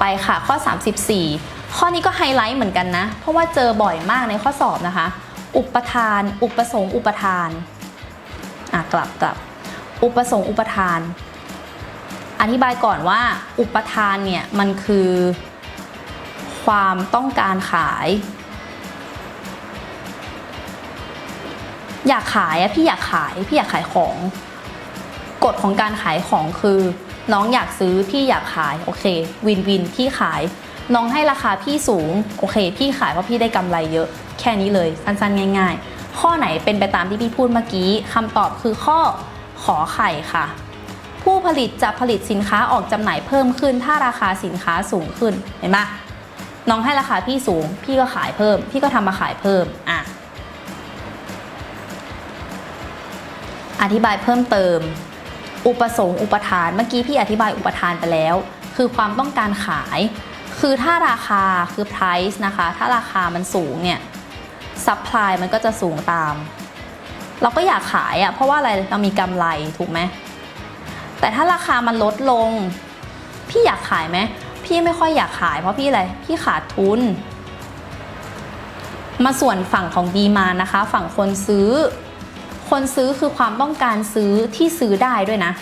ไปค่ะ ข้อ 34 ข้อนี้ก็ไฮไลท์เหมือนกันนะ เพราะว่าเจอบ่อยมากในข้อสอบนะคะ อุปทาน อุปสงค์อุปทานอะกลับกลับอุปสงค์อุปทาน อธิบายก่อนว่า อุปทานเนี่ยมันคือ ความต้องการขาย อยากขายอะพี่อยากขายพี่อยากขายของกฎของการขายของคือ น้องอยากซื้อพี่อยากขายโอเค วินวินพี่ขาย น้องให้ราคาพี่สูงโอเค พี่ขายเพราะพี่ได้กำไรเยอะ แค่นี้เลยสั้นๆง่าย ๆ ข้อไหนเป็นไปตามที่พี่พูดเมื่อกี้คำตอบคือข้อขอไข่ค่ะ ผู้ผลิตจะผลิตสินค้าออกจำหน่ายเพิ่มขึ้น ถ้าราคาสินค้าสูงขึ้นเห็นปะน้องให้ราคาพี่สูง พี่ก็ขายเพิ่ม พี่ก็ทำมาขายเพิ่มอะอธิบายเพิ่มเติม อุปสงค์อุปทาน เมื่อกี้พี่อธิบายอุปทานไปแล้ว คือความต้องการขาย คือถ้าราคาคือ price นะคะ ถ้าราคามันสูงเนี่ย supply มันก็จะสูงตาม เราก็อยากขายอะ่ะเพราะว่าอะไรเรามีกำไรถูกไหมแต่ถ้าราคามันลดลง พี่อยากขายไหมพี่ไม่ค่อยอยากขาย เพราะพี่อะไรพี่ขาดทุน มาส่วนฝั่งของดีมานะคะ ฝั่งคนซื้อ คนซื้อคือความต้องการซื้อที่ซื้อได้ด้วยนะ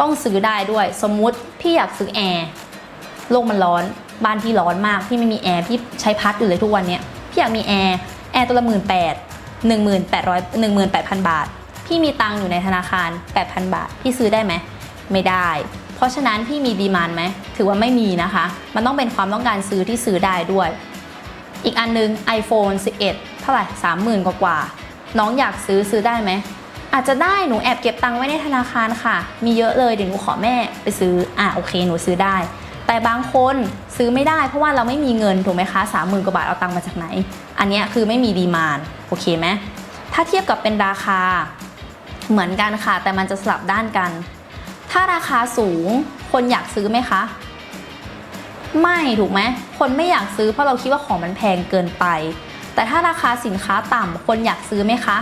ต้องซื้อได้ด้วย สมมุติพี่อยากซื้อแอร์โลกมันร้อนบ้านพี่ร้อนมากพี่ไม่มีแอร์พี่ใช้พัดอยู่เลยทุกวันเนี้ยพี่อยากมีแอร์แอร์ตัวละหมื่นแปดหนึ่งหมื่นแปดร้อยหนึ่งหมื่นแปดพันบาท พี่มีตังค์อยู่ในธนาคารแปดพันบาท พี่ซื้อได้ไหมไม่ได้ เพราะฉะนั้นพี่มีดีมานไหมถือว่าไม่มีนะคะ มันต้องเป็นความต้องการซื้อที่ซื้อได้ด้วย อีกอันนึง iPhone 11 เท่าไหร่30,000กว่ากว่า น้องอยากซื้อซื้อได้ไหมอาจจะได้หนูแอบเก็บตังค์ไว้ในธนาคารค่ะ มีเยอะเลยเดี๋ยวหนูขอแม่ไปซื้ออะโอเคหนูซื้อได้ แต่บางคนซื้อไม่ได้เพราะว่าเราไม่มีเงินถูกไหมคะสามหมื่นกว่าบาทเอาตังค์มาจากไหน อันนี้คือไม่มีดีมานโอเคไหมถ้าเทียบกับเป็นราคาเหมือนกันค่ะ แต่มันจะสลับด้านกัน ถ้าราคาสูงคนอยากซื้อไหมคะ ไม่ถูกไหมคนไม่อยากซื้อเพราะเราคิดว่าของมันแพงเกินไป แต่ถ้าราคาสินค้าต่ำคนอยากซื้อไหมคะ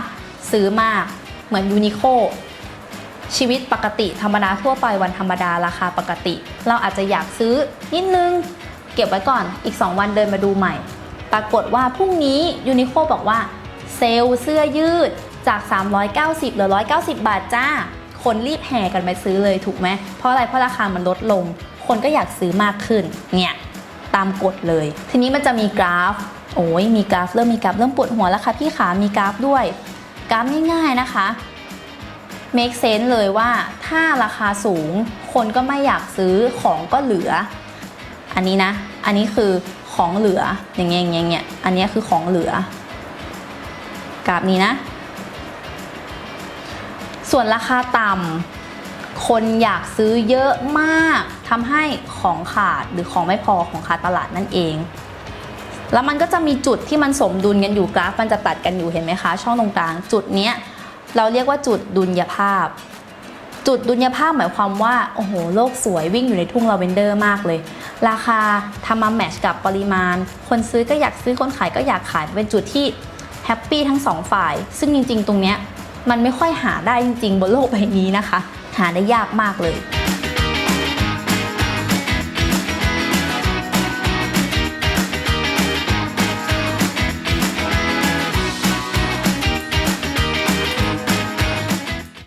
ซื้อมากเหมือนยูนิโคชีวิตปกติธรรมดาทั่วไปวันธรรมดาราคาปกติ เราอาจจะอยากซื้อนิดนึง เก็บไว้ก่อนอีก 2 วันเดินมาดูใหม่ ปรากฏว่าพรุ่งนี้ยูนิโคบอกว่า เซลล์เสื้อยืดจาก 390เหลือ 190 บาทจ้า คนรีบแห่กันไปซื้อเลยถูกไหมเพราะอะไรเพราะราคามันลดลง คนก็อยากซื้อมากขึ้นเนี่ย ตามกฎเลย ทีนี้มันจะมีกราฟ โอ้ยมีกราฟเริ่มมีกราฟเริ่มปวดหัวแล้วค่ะพี่ขามีกราฟด้วย กราฟง่ายๆนะคะ make sense เลยว่าถ้าราคาสูงคนก็ไม่อยากซื้อของก็เหลือ อันนี้นะ อันนี้คือของเหลืออย่างเงี้ยอย่างเงี้ยอันนี้คือของเหลือกราฟนี้นะ ส่วนราคาต่ำ คนอยากซื้อเยอะมากทำให้ของขาดหรือของไม่พอของขาดตลาดนั่นเอง แล้วมันก็จะมีจุดที่มันสมดุลกันอยู่กราฟ มันจะตัดกันอยู่เห็นไหมคะ ช่องตรงกลางจุดเนี้ยเราเรียกว่าจุดดุลยภาพ จุดดุลยภาพหมายความว่าโอ้โหโลกสวยวิ่งอยู่ในทุ่งลาเวนเดอร์มากเลย ราคาทำมาแมชกับปริมาณ คนซื้อก็อยากซื้อคนขายก็อยากขายเป็นจุดที่แฮปปี้ทั้งสองฝ่าย ซึ่งจริง ๆ ตรงเนี้ยมันไม่ค่อยหาได้จริง ๆ บนโลกใบนี้นะคะ หาได้ยากมากเลย